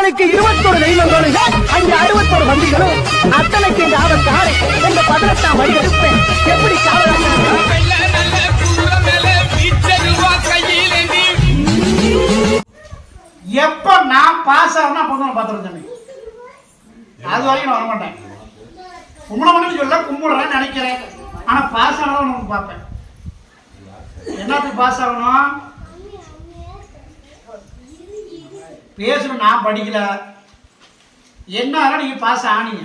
அவனுக்கு இருபத்தொரு தெய்வங்களும் அங்கே அறுபத்தொரு வந்திகளும் அத்தனைக்கு இந்த ஆபத்து ஆடை பதினெட்டாம் வழி எடுப்பேன். எப்படி எப்ப நான் பாஸ் ஆகணும் அப்போ தான் பார்த்துருந்தேன் அது வரைக்கும் நான் வரமாட்டேன். கும்பிட மட்டும் சொல்ல கும்பிடுறேன் நினைக்கிறேன். ஆனா பாஸ் ஆனதான் உனக்கு பார்ப்பேன். என்னத்துக்கு பாஸ் ஆகணும்? பேசணும் நான் படிக்கல. என்ன நீங்க பாஸ் ஆனீங்க.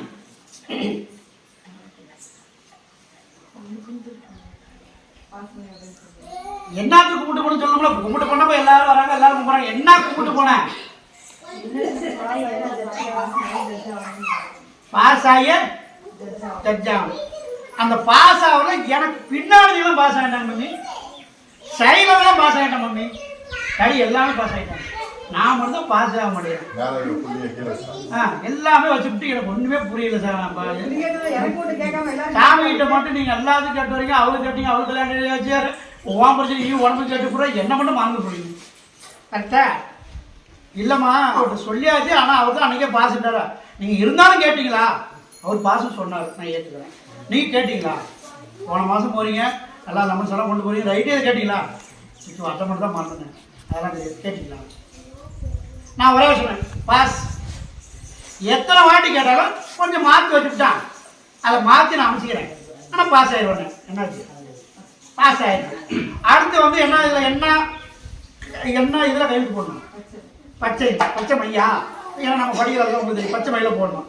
என்னத்துக்கு கூப்பிட்டு போன சொல்லுங்களா கும்பிட்டு போனப்ப எல்லாரும் வராங்க எல்லாரும் கும்பிடுறாங்க. என்ன கூப்பிட்டு போனேன் பாஸ் ஆகிய ஜட்ஜாம் அந்த பாஸ் ஆகல எனக்கு பின்னாடி எல்லாம் பாஸ் ஆகிட்டாங்க மம்மி. சைவம் பாஸ் ஆகிட்டேன் மம்மி. கடி எல்லாமே பாஸ் ஆகிட்டாங்க நான் மட்டும் தான் பாஸ் ஆக. ஆ எல்லாமே வச்சுட்டு எனக்கு ஒண்ணுமே புரியல சார் சாமி கிட்ட மட்டும் நீங்க எல்லாத்தையும் கேட்டு வரீங்க அவளுக்கு கேட்டீங்க அவளுக்கு கல்யாணம் ஆச்சு உன் பிரச்சனை நீ உடம்பு கேட்டு கூட என்ன மட்டும் மறந்து போறீங்க. கரெக்டா? இல்லம்மா அவர்கிட்ட சொல்லியாச்சு ஆனா அவர் தான் அன்னைக்கே பாஸ் நீங்க இருந்தாலும் கேட்டீங்களா? அவர் பாஸ் சொன்னார் நான் ஏத்துக்கிறேன். நீங்க கேட்டீங்களா? போன மாசம் போறீங்க எல்லாம் நம்ம செலவு கொண்டு போறீங்க. ரைட்டே கேட்டீங்களா? இப்போ அட்டை மட்டும் தான் மறந்துட்டேன். அதெல்லாம். கேட்டீங்களா? நான் ஒரே சொன்னேன் பாஸ் எத்தனை வாட்டி கேட்டாலும் கொஞ்சம் மாற்றி வச்சுட்டான் அதை மாற்றி நான் அமைச்சிக்கிறேன். ஆனால் பாஸ் ஆயிடுவேன் என்னாச்சு? பாஸ் ஆயிடுவேன் அடுத்து வந்து என்ன இதில் என்ன என்ன இதில் கையெழுத்து போடணும்? பச்சை பச்சை மையா? ஏன்னா நம்ம படிக்கிறதுல உங்களுக்கு தெரியும். பச்சை மையில போடணும்.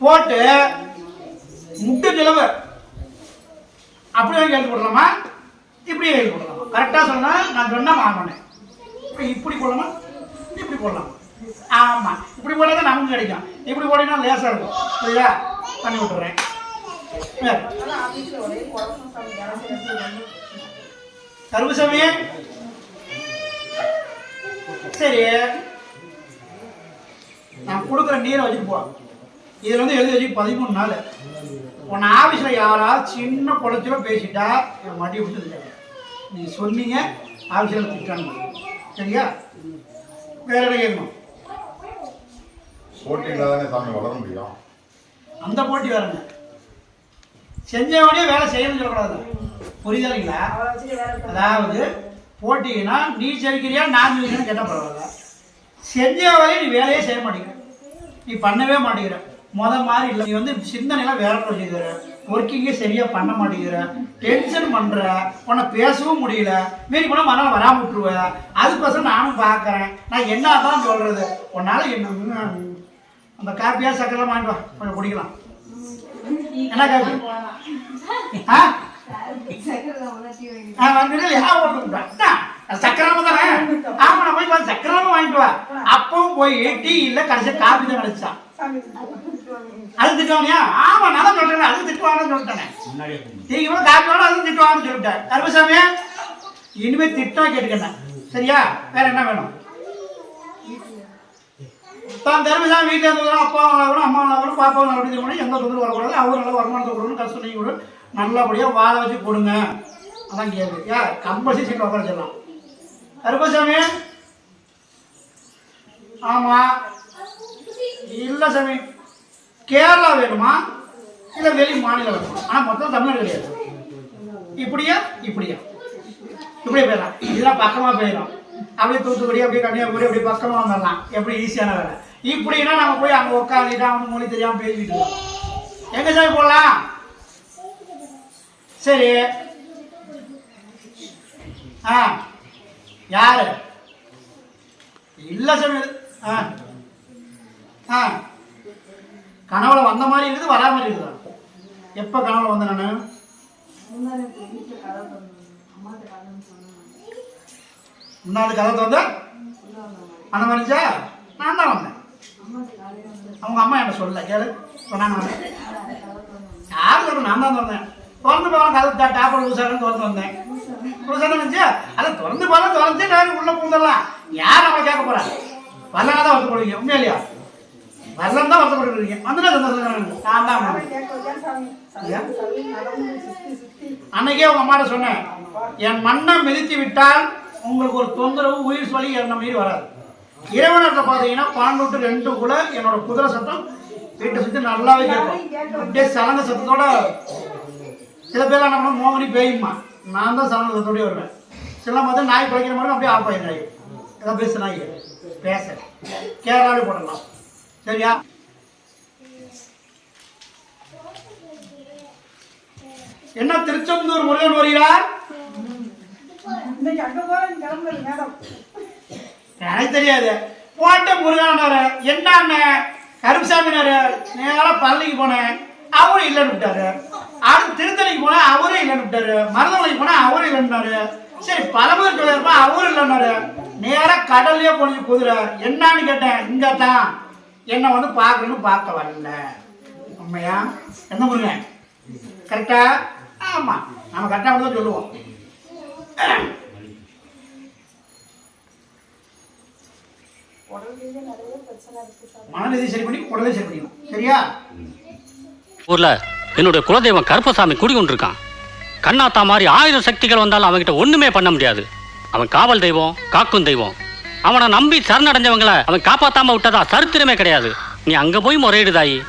போட்டு முட்டு நிலவு அப்படியே கையெழுத்து போடலாமா? இப்படியே கையெழுத்து போடலாமா. கரெக்டாக சொன்னால் நான் சொன்னால் வாங்கினேன் இப்போ இப்படி போடலாமா இப்படி போடலாம். ஆமா. இப்படி போட்டா தான் நமக்கு கிடைக்கும். இப்படி போட்டீங்கன்னா லேசா இருக்கும். சரியா? பண்ணி விட்டுறேன். வேற. கருப்புசாமி. சரி. நான் கொடுக்குற நீரை வச்சுட்டு போ. இதுல வந்து எழுதி வச்சு பதிமூணு நாள். உன்னை ஆஃபீஸில் யாராவது சின்ன குளச்சில பேசிட்டா என் மடி விட்டு நீ சொன்னீங்க ஆஃபீஸில் திட்டாங்க. சரியா? வேற என்ன கேட்கணும் போட்டியில தானே சாமி வளர முடியும்? அந்த போட்டி வேறங்க செஞ்சவனே வேலை செய்யணும்னு சொல்லக்கூடாது. புரியுதுங்களா அதாவது போட்டினா நீ செவிக்கிறியா நான் செவிக்கிறேன்னு கேட்டால் பரவாயில்ல. செஞ்ச வேலையை நீ வேலையே செய்ய மாட்டேங்கிற. நீ பண்ணவே மாட்டேங்கிற. முத மாதிரி இல்லை. நீ வந்து சிந்தனைலாம் வேற வச்சுக்கிற ஒர்க்கிங்கே சரியாக பண்ண மாட்டேங்கிற டென்ஷன் பண்ணுற உன்னை பேசவும் முடியல மீறி போனால் மறுநாள் வராம விட்டுருவ. அதுக்கோசரம் நானும் பார்க்கறேன் நான் என்ன தான் சொல்கிறது உன்னால் என்ன அந்த காப்பியாக சக்கரெல்லாம் வாங்கிட்டு வா. கொஞ்சம் குடிக்கலாம். என்ன காப்பி? ஆ? ஆ, தானே? ஆமா நான் போய் பார்த்து வாங்கிட்டு வா. அப்பவும் போய் டீ இல்ல கடைசி காபி தான் கிடைச்சா. அது திட்டுவானியா ஆமா நான் தான் சொல்றேன் அது திட்டுவாங்கன்னு சொல்லிட்டேன் நீங்க கூட காப்பி அதுவும் திட்டுவாங்கன்னு சொல்லிட்டேன் கருமசாமி இனிமே திட்டம் கேட்டுக்கண்ணா. சரியா? வேற என்ன வேணும்? தான் தர்மசாமி வீட்டில் இருந்தவங்க அப்பா வளர்க்கணும் அம்மா வளர்க்கணும் பாப்பா வளர்க்கணும் எந்த தொந்தரவு வரக்கூடாது? அவர் நல்ல வருமானத்தை கொடுக்கணும். கஷ்டம் நீங்க கூட. நல்லபடியாக வாழ வச்சு கொடுங்க அதான் கேள்வி. ஏ கம்பல்சரி சீட்டில் உட்கார சொல்லலாம் கருப்பசாமி ஆமாம் இல்லை சாமி. கேரளா வேணுமா? இல்லை வெளி மாநிலம் வேணுமா ஆனால் மொத்தம் தமிழ்நாடு கிடையாது. இப்படியா? இப்படியா? இப்படியே போயிடலாம். இதெல்லாம் பக்கமாக போயிடும் அப்படியே தூத்துக்குடி அப்படியே கன்னியாகுமரி அப்படியே பக்கமாக வந்துடலாம். எப்படி ஈஸியான வேலை. இப்படின்னா நம்ம போய் அங்கே உட்காந்துட்டு அவனுக்கு மொழி தெரியாமல் பேசிட்டு எங்கே சார் போடலாம் சரி. ஆ. யாரு? இல்லை சார் ஆ. ஆ. கனவுல வந்த மாதிரி இருக்குது வரா மாதிரி இருக்குதா. எப்ப கனவுல வந்தேன் நான். முன்னாடி கதை திறந்த? அந்த மாதிரிச்சா நான் தான் வந்தேன். அவங்க அம்மா என்ன சொல்லல கேளு. சொன்னாங்க யார் சொல்லணும் நான் தான் திறந்தேன். திறந்து போகலாம் கதை டாப்பர் ஊசாரன்னு திறந்து வந்தேன். இருந்துச்சு அதை திறந்து போகலாம் திறந்து நான் உள்ள பூந்தரலாம் யார் நம்மளை கேட்க போறா? வரலாம் தான் வருத்தப்படுவீங்க உண்மையா இல்லையா? வரலாம் தான் வருத்தப்படுவீங்க வந்துட்டு சந்தோஷம் நான் தான்? அன்னைக்கே உங்க அம்மாட்ட சொன்னேன் என் மண்ணை மிதித்து விட்டால் உங்களுக்கு ஒரு தொந்தரவு உயிர் சொல்லி என்ன மீறி வராது. இறைவனத்தில் பார்த்தீங்கன்னா பன்னெண்டு டு ரெண்டுக்குள்ள என்னோட குதிரை சத்தம் வீட்டை சுற்றி நல்லாவே கேட்கும். அப்படியே சலங்க சத்தத்தோட சில பேர்லாம் நம்ம மோகனி பேயுமா நான் தான் சலங்க சத்தோடய வருவேன். சில பார்த்தா நாய் குலைக்கிற மாதிரி அப்படியே ஆஃப் நாய் ஏதாவது பேச நாய் பேச. கேரளாவே போடலாம். சரியா? என்ன திருச்செந்தூர் முருகன் வருகிறார்? எனக்கு தெரியாது. போட்ட முருகனாரு என்ன கருப்புசாமினாரு நேரா பழனிக்கு போனேன். அவரும் இல்லைன்னு விட்டாரு. அடுத்து திருத்தணிக்கு போனேன் அவரும் இல்லைன்னு விட்டாரு. மருதமலைக்கு போனா அவரும் இல்லைன்னாரு. சரி பழமுதல் அவரும் இல்லைன்னாரு. நேரா கடல்லையே போனது குதிரை. என்னன்னு கேட்டேன் இங்க தான் என்னை வந்து பார்க்கணும்னு பார்க்க வரல. உண்மையா? என்ன முருகன் கரெக்டா ஆமா. நம்ம கரெக்டாக தான் சொல்லுவோம். மனநிலை சரி பண்ணி உடலை சரி பண்ணிக்கணும். சரியா? ஊர்ல என்னுடைய குலதெய்வம் கருப்பசாமி குடி கொண்டிருக்கான் கண்ணாத்தா மாதிரி ஆயிரம் சக்திகள் வந்தாலும் அவன்கிட்ட ஒண்ணுமே பண்ண முடியாது. அவன் காவல் தெய்வம் காக்கும் தெய்வம். அவனை நம்பி சரணடைஞ்சவங்கள அவன் காப்பாத்தாம விட்டதா? சரித்திரமே கிடையாது. நீ அங்க போய் முறையிடுதாயி